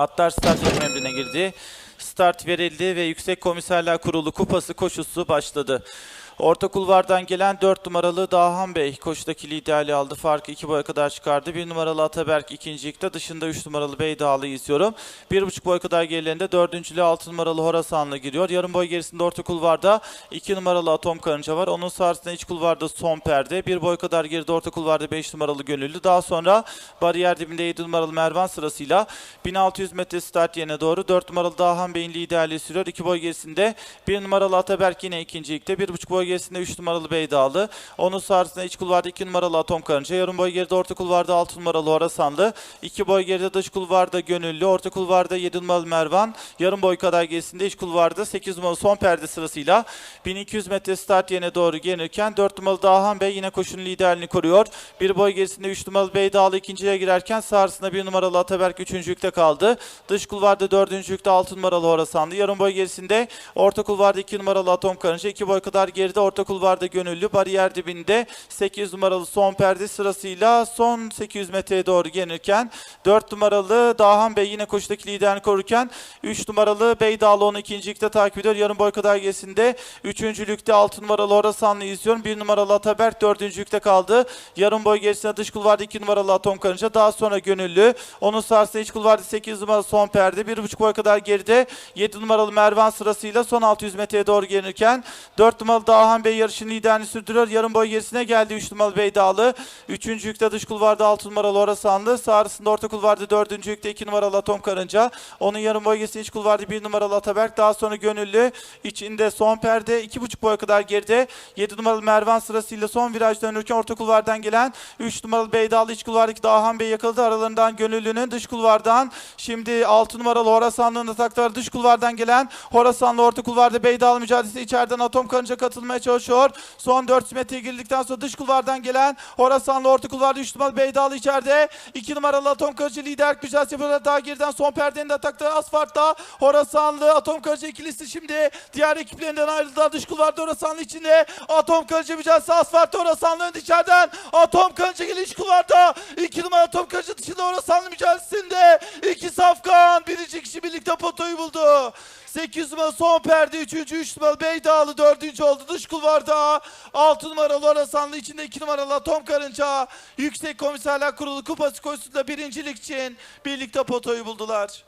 Atlar verim emrine girdi. Start verildi ve Yüksek Komiserler Kurulu kupası koşusu başladı. Orta kulvardan gelen 4 numaralı Dahan Bey koşudaki liderliği aldı. Farkı 2 boya kadar çıkardı. 1 numaralı Ataberk ikincilikte. Dışında 3 numaralı Beydağlı'yı izliyorum. 1,5 boy kadar gerilerinde 4. 6 numaralı Horasanlı giriyor. Yarım boy gerisinde orta kulvarda 2 numaralı Atom Karınca var. Onun sağrısında iç kulvarda Son Perde. 1 boy kadar geride orta kulvarda 5 numaralı Gönüllü. Daha sonra bariyer dibinde 7 numaralı Mervan sırasıyla 1600 metre start yerine doğru 4 numaralı Dahan Bey'in liderliği sürüyor. 2 boy gerisinde 1 numaralı Ataberk yine ikincilikte. 1,5 boy gerisinde 3 numaralı Beydağlı. Onun sağrısında iç kulvarda 2 numaralı Atom Karınca. Yarım boy geride orta kulvarda 6 numaralı Horasanlı. 2 boy geride dış kulvarda Gönüllü. Orta kulvarda 7 numaralı Mervan. Yarım boy kadar gerisinde iç kulvarda 8 numaralı son perde sırasıyla 1200 metre start yerine doğru gelirken 4 numaralı Dahan Bey yine koşunun liderliğini koruyor. Bir boy gerisinde 3 numaralı Beydağlı ikinciye girerken sağrısında 1 numaralı Ataberk üçüncülükte kaldı. Dış kulvarda dördüncülükte 6 numaralı Horasanlı. Yarım boy gerisinde orta kulvarda 2 numaralı Atom Karınca. 2 boy kadar geride orta kulvarda Gönüllü. Bariyer dibinde 8 numaralı son perde sırasıyla son 800 metreye doğru gelirken 4 numaralı Dahan Bey yine koşudaki liderini korurken 3 numaralı Beydağlı onu ikincilikte takip ediyor. Yarım boy kadar gerisinde 3. lükte 6 numaralı Horasanlı izliyorum. 1 numaralı Ataberk 4. lükte kaldı. Yarım boy gerisinde dış kulvarda 2 numaralı Atom Karınca. Daha sonra Gönüllü. Onun sağrısında iç kulvarda 8 numaralı son perde. 1,5 boy kadar geride 7 numaralı Mervan sırasıyla son 600 metreye doğru gelirken 4 numaralı Dahan Bey yarışın liderini sürdürüyor. Yarım boy gerisine geldi 3 numaralı Beydağlı. 3. yükte dış kulvarda 6 numaralı Horasanlı. Sağrısında orta kulvarda 4. yükte 2 numaralı Atom Karınca. Onun yarım boy gerisinde iç kulvarda 1 numaralı Ataberk. Daha sonra Gönüllü. içinde son perde 2,5 boy kadar geride. 7 numaralı Mervan sırasıyla son viraj dönürken orta kulvardan gelen 3 numaralı Beydağlı iç kulvardaki Dahan Bey yakaladı. Aralarından Gönüllü'nün dış kulvardan şimdi 6 numaralı Horasanlı'nın atakları dış kulvardan gelen Horasanlı orta kulvarda Beydağlı mücadelesi içeriden Atom Karınca katılmaya çalışıyor. Son 400 metre girdikten sonra dış kulvardan gelen Horasanlı orta kulvarda 3 numaralı Beydağlı içeride. 2 numaralı Atom Karınca lider mücadelesi yapıyorlar. Daha geriden son perdenin de atakları asfaltta. Horasanlı Atom Karınca ikilisi şimdi diğer ekiplerinden ayrıldılar. Dış kulvarda Horasanlı içinde. Atom Karınca mücadelesi asfaltta Horasanlı ön içeriden. Atom Karınca geliyor iç kulvarda. 2 numaralı Atom Karınca dışında Horasanlı mücadelesinde. İki safkan birinci kişi birlikte potoyu buldu. 8 numaralı son perde 3. 3 numaralı Beydağlı 4. oldu dış kulvarda. 6 numaralı Horasanlı içinde 2 numaralı Atom Karınca. Yüksek Komiserler Kurulu kupası koşusunda birincilik için birlikte potoyu buldular.